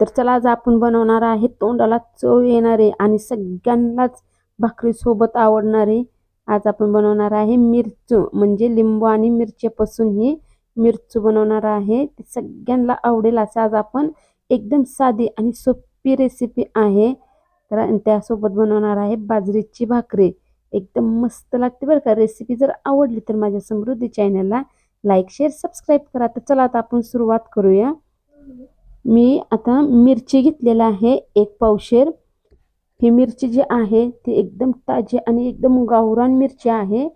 तर चला आज आपण बनवणार आहे तोंडाला चव येणारे आणि सगळ्यांनाच भाकरीसोबत आवडणारे आज आपण बनवणार आहे मिरचू म्हणजे लिंबू आणि मिरचीपासून ही मिरचू बनवणार आहे. ती सगळ्यांना आवडेल असं आज आपण एकदम साधी आणि सोपी रेसिपी आहे. तर आणि त्यासोबत बनवणार आहे बाजरीची भाकरी. एकदम मस्त लागते बरं का. रेसिपी जर आवडली तर माझ्या समृद्धी चॅनलला लाईक शेअर सबस्क्राईब करा. तर चला आता आपण सुरुवात करूया. मी आता मिरची घेतलेला आहे एक पावशेर. ही मिरची जी आहे ती एकदम ताजी आणि एकदम गावरान मिरची आहे.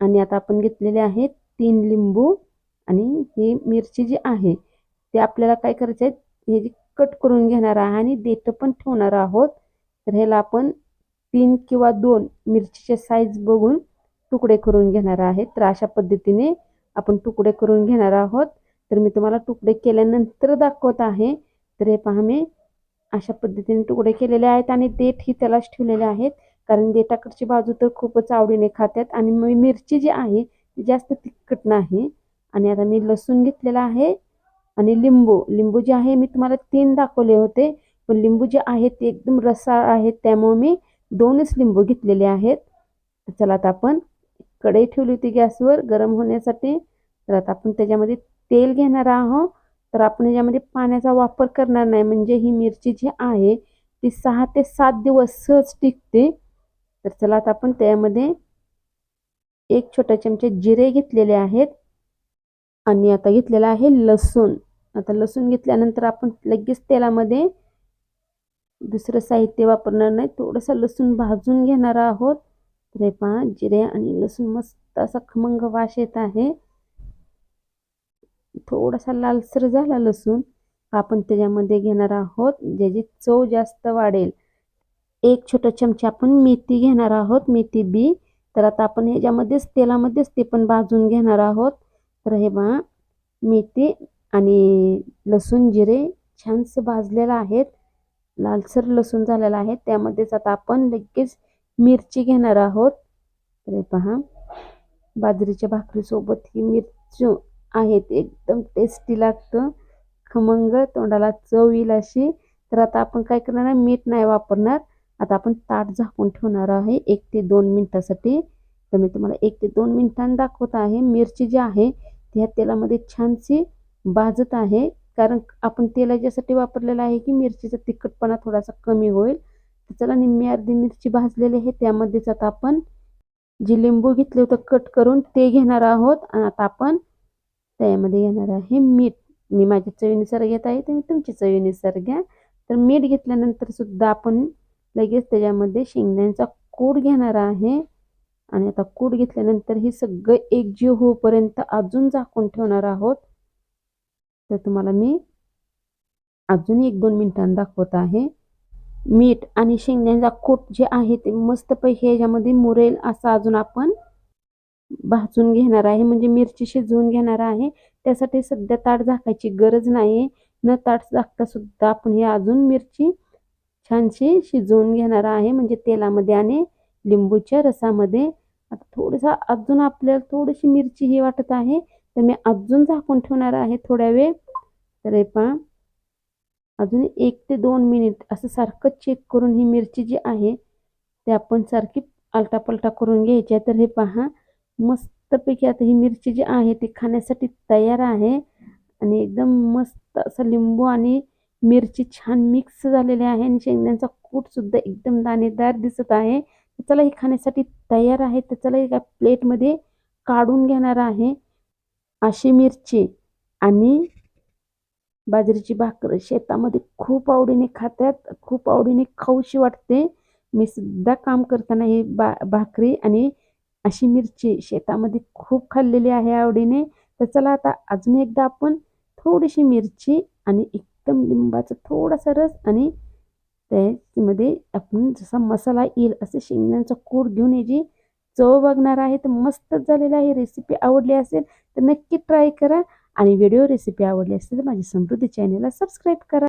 आणि आता आपण घेतलेले आहे तीन लिंबू आणि ही मिरची जी आहे ते आपल्याला काय करायचं आहे हे जी कट करून घेणार आहे आणि देठं पण ठेवणार आहोत. तर ह्याला आपण तीन किंवा दोन मिरचीचे साईज बघून तुकडे करून घेणार आहेत तर अशा पद्धतीने आपण तुकडे करून घेणार आहोत. तर मी तुम्हाला तुकडे केल्यानंतर दाखवत आहे. तर हे पहा मी अशा पद्धतीने तुकडे केलेले आहेत आणि देठ ही त्यालाच ठेवलेले आहेत. कारण देठाकडची बाजू तर खूपच आवडीने खात्यात आणि मिरची जी आहे ती जास्त तिखट नाही. आणि आता मी लसूण घेतलेला आहे आणि लिंबू लिंबू जे आहे मी तुम्हाला तीन दाखवले होते. पण लिंबू जे आहे ते एकदम रसाळ आहेत त्यामुळे मी दोनच लिंबू घेतलेले आहेत. चला आता आपण कढई ठेवली होती गॅसवर गरम होण्यासाठी. तर आता आपण त्याच्यामध्ये तेल घेणार आहोत. तर आपण याच्यामध्ये पाण्याचा वापर करणार नाही. म्हणजे ही मिरची जी आहे ती सहा ते सात दिवस सहज टिकते. तर चला आता आपण त्यामध्ये एक छोटा चमचे जिरे घेतलेले आहेत. आणि आता घेतलेला आहे लसूण. आता लसूण घेतल्यानंतर आपण लगेच तेलामध्ये दुसरं साहित्य वापरणार नाही. थोडंसं लसूण भाजून घेणार आहोत. तर हे पहा जिरे आणि लसूण मस्त असा खमंग वास येत आहे. थोडासा लालसर झाला लसूण आपण त्याच्यामध्ये घेणार आहोत ज्याची चव जास्त वाढेल. एक छोटा चमचा आपण मेथी घेणार आहोत मेथी बी. तर आता आपण ह्याच्यामध्येच तेलामध्येच ते पण भाजून घेणार आहोत. तर हे बा मेथी आणि लसूण जिरे छानसं भाजलेलं आहेत. लालसर लसूण झालेला आहे. त्यामध्येच आता आपण लगेच मिरची घेणार आहोत. तर हे पहा बाजरीच्या भाकरीसोबत ही मिरची आहेत. एकदम टेस्टी लागतं. खमंग तोंडाला चव येईल अशी. तर आता आपण काय करणार आहे? मीठ नाही वापरणार. आता आपण ताट झाकून ठेवणार आहे. एक ते दोन मिनटासाठी. तर मी तुम्हाला एक ते दोन मिनिटांनी दाखवत आहे. मिरची जी आहे ती ह्या तेलामध्ये छानशी भाजत आहे. कारण आपण तेल याच्यासाठी वापरलेलं आहे की मिरचीचा तिखटपणा थोडासा कमी होईल. तर चला निम्मी अर्धी मिरची भाजलेली आहे. त्यामध्येच आता आपण जे लिंबू घेतले होतं कट करून ते घेणार आहोत. आणि आता आपण त्यामध्ये येणार आहे मीठ. मी माझ्या चवीनुसार घेत आहे तुम्ही तुमच्या चवीनुसार घ्या. तर मीठ घेतल्यानंतर सुद्धा आपण लगेच त्याच्यामध्ये शेंगदाण्याचा कूड घेणार आहे. आणि आता कूड घेतल्यानंतर हे सगळं एकजीव होऊपर्यंत अजून झाकून ठेवणार आहोत. तर तुम्हाला मी अजून एक दोन मिनिटांनी दाखवत आहे. मीठ आणि शेंगदाण्याचा कूट जे आहे ते मस्तपैकी ह्याच्यामध्ये मुरेल असं अजून आपण भाजून घेणार आहे म्हणजे मिरची शिजवून घेणार आहे. त्यासाठी सध्या ताट झाकायची गरज नाही न ताट झाकता सुद्धा आपण हे अजून मिरची छानशी शिजवून घेणार आहे म्हणजे तेलामध्ये आणि लिंबूच्या रसामध्ये. आता थोडंसं अजून आपल्याला थोडीशी मिरची ही वाटत आहे तर मी अजून झाकून ठेवणार आहे थोड्या वेळ. तर हे पहा अजून एक ते दोन मिनिट असं सारखं चेक करून ही मिरची जी आहे ते आपण सारखी आलटापलटा करून घ्यायची आहे. तर हे पहा मस्तपैकी आता ही मिरची जी आहे ती खाण्यासाठी तयार आहे. आणि एकदम मस्त असं लिंबू आणि मिरची छान मिक्स झालेली आहे आणि शेंगण्यांचा कूटसुद्धा एकदम दाणेदार दिसत आहे. त्याला ही खाण्यासाठी तयार आहे. त्याच्याला एका प्लेटमध्ये काढून घेणार आहे अशी मिरची. आणि बाजरीची भाकर शेतामध्ये खूप आवडीने खात्यात खूप आवडीने खाऊशी वाटते. मी सुद्धा काम करताना ही बा भाकरी आणि अशी मिरची शेतामध्ये खूप खाल्लेली आहे आवडीने. तर चला आता अजून एकदा आपण थोडीशी मिरची आणि एकदम लिंबाचा थोडासा रस आणि त्यामध्ये आपण जसा मसाला येईल असे शेंगण्यांचा कूड घेऊन याची चव बघणार आहे तर मस्तच झालेली आहे. रेसिपी आवडली असेल तर नक्की ट्राय करा आणि व्हिडिओ रेसिपी आवडली असेल तर माझ्या समृद्धी चॅनलला सबस्क्राईब करा.